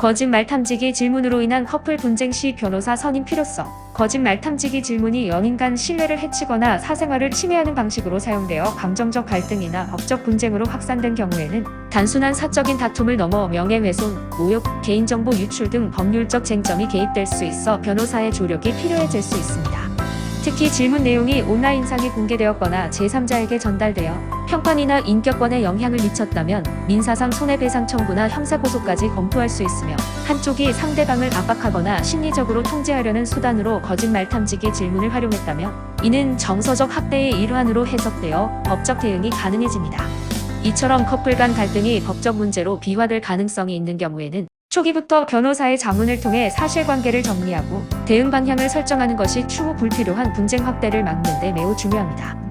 거짓말 탐지기 질문으로 인한 커플 분쟁 시 변호사 선임 필요성. 거짓말 탐지기 질문이 연인 간 신뢰를 해치거나 사생활을 침해하는 방식으로 사용되어 감정적 갈등이나 법적 분쟁으로 확산된 경우에는 단순한 사적인 다툼을 넘어 명예훼손, 모욕, 개인정보 유출 등 법률적 쟁점이 개입될 수 있어 변호사의 조력이 필요해질 수 있습니다. 특히 질문 내용이 온라인상에 공개되었거나 제3자에게 전달되어 평판이나 인격권에 영향을 미쳤다면 민사상 손해배상 청구나 형사고소까지 검토할 수 있으며 한쪽이 상대방을 압박하거나 심리적으로 통제하려는 수단으로 거짓말 탐지기 질문을 활용했다면 이는 정서적 학대의 일환으로 해석되어 법적 대응이 가능해집니다. 이처럼 커플 간 갈등이 법적 문제로 비화될 가능성이 있는 경우에는 초기부터 변호사의 자문을 통해 사실관계를 정리하고 대응 방향을 설정하는 것이 추후 불필요한 분쟁 확대를 막는 데 매우 중요합니다.